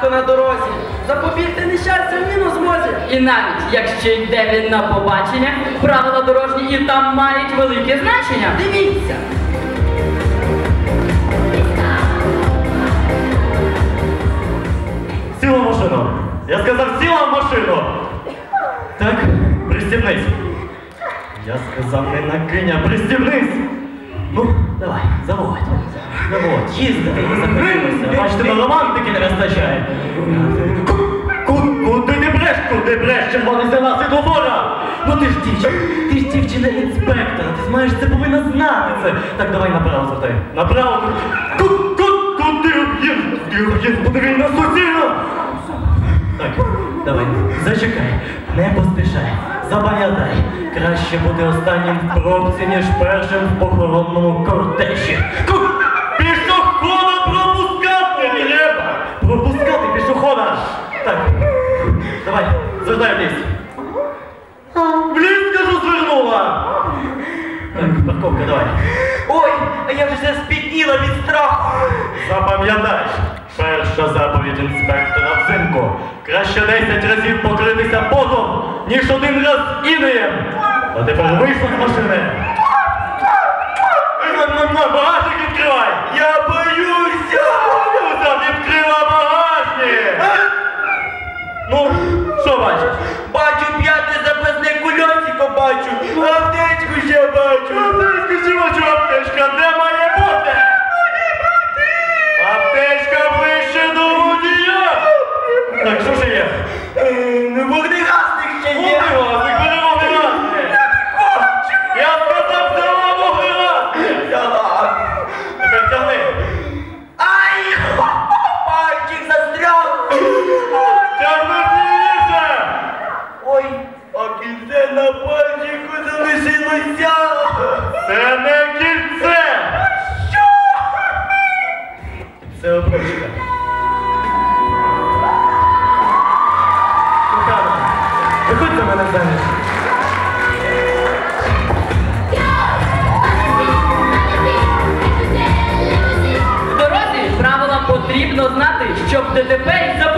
порядку на дорозі. Запобігти нещастя він у змозі. І навіть якщо йде він на побачення, правила дорожні і там мають велике значення. Дивіться. Сіла в машину. Я сказав, сіла в машину. Так, пристібнись. Я сказав, не накинь, а пристібнись. Ну, давай, заводь. Заводь, їздити не захотілося. Бачите, на романтики не вистачає. Ку- Куди ти бреш? Куди бреш? Червоний сигнал світлофора! Ну ти ж дівчина, ти ж дівчина інспектора, ти ж маєш це повинна знати це. Так, давай направо звертай. Направо. Ку- ку- Куди об'їзд? Куди об'їзд? Подивись на суцільно! Так, давай, зачекай, не поспішай, запам'ятай, краще бути останнім в пробці, ніж першим в похоронному кортежі. Ку- давай, звертай в ліс. В кажу, звернула! Так, парковка, давай. Ой, а я вже спітніла від страху. Запам'ятай, перша заповідь інспектора взимку. Краще 10 разів покритися потом, ніж один раз інеєм. А тепер вийшла з машини. На багажник відкривай! Я боюся! Відкрила багажник! Ну, що бачиш? Бачу п'яте запасне кульосико бачу. Потрібно знати, щоб ДТП із...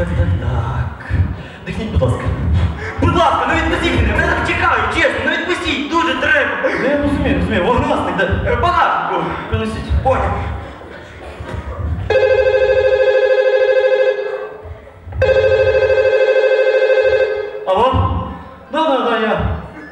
Так, так, так. Дихніть, будь ласка. Будь ласка, ну відпустіть мене, мене так чекають, чесно, ну відпустіть, дуже треба. Я розумію, розумію, вогнегасник де? Е, Багажнику. Принесіть. Понял. Алло? Да, да, да, я.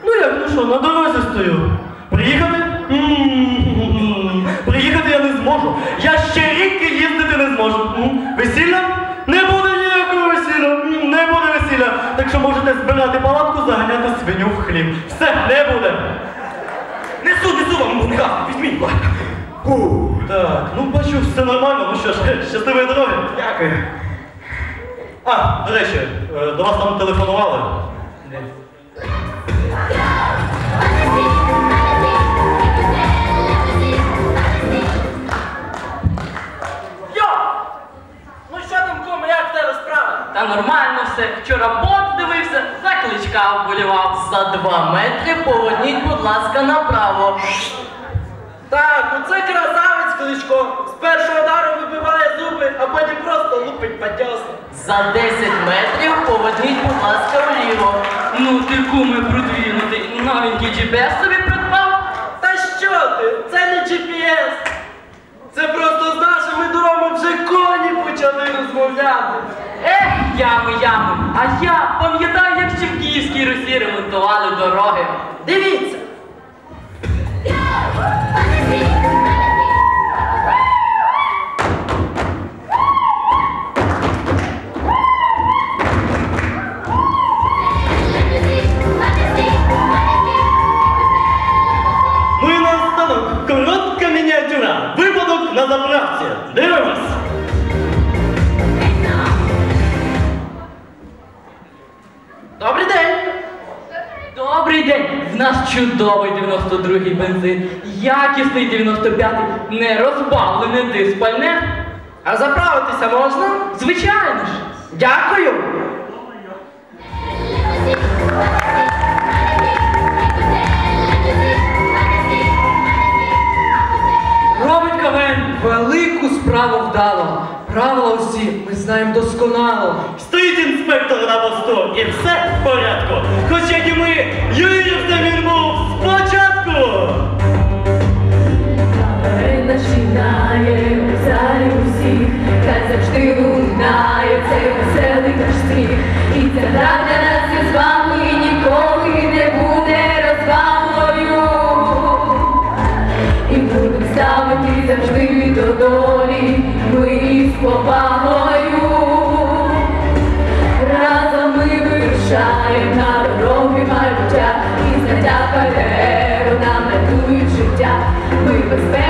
Ну як, ну що, на дорозі стою. Приїхати? М-м-м. Приїхати я не зможу. Я ще рік їздити не зможу. М. Весілля? Не буде ніякого весілля. М, Не буде весілля. Так що палатку, заганяти свиню в хліб. Все, не буде. Несу, несу вам вогнегасник, візьміть. Фу. Так, ну бачу, все нормально. Ну що ж, щасливої дороги. Дякую. А, до речі, е, до вас там телефонували. Йо! Ну що там, куме, як в тебе справа? Та нормально все. Вчора бокс дивився, за кличка вболівав. За два метри поворотніть, будь ласка, направо. Так, оце красавець Кличко. З першого удару вибиває зуби, а потім просто лупить падьосно. За 10 метрів поворотніть, будь ласка, вліво. Ну ти куми продвинутий, новенький GPS собі придбав. Та що ти? Це не GPS. Це просто з нашими дорогами вже коні почали розмовляти. Ех, ями, ями. А я пам'ятаю, як ще в Київській Русі ремонтували дороги. Дивіться. Ну і наостанок коротка мініатюра. Випадок на заправці. Дивимось. Добрий день! В нас чудовий 92-й бензин, якісний 95-й, не розбавлене диспальне. А заправитися можна? Звичайно ж. Дякую. Справу вдало. Правила усі ми знаємо досконало. Стоїть інспектор на посту і все в порядку. Хоч як і ми, юрівцем він був спочатку. Начинає у залі усіх, хай завжди лунає цей веселий наш сміх. І ця гра для нас із вами ніколи не буде розвалою. І будемо ставити завжди ми з попагою, разом ми вирушаємо на дороги мальця і знаття калеру нам рятують життя, ми безпечно.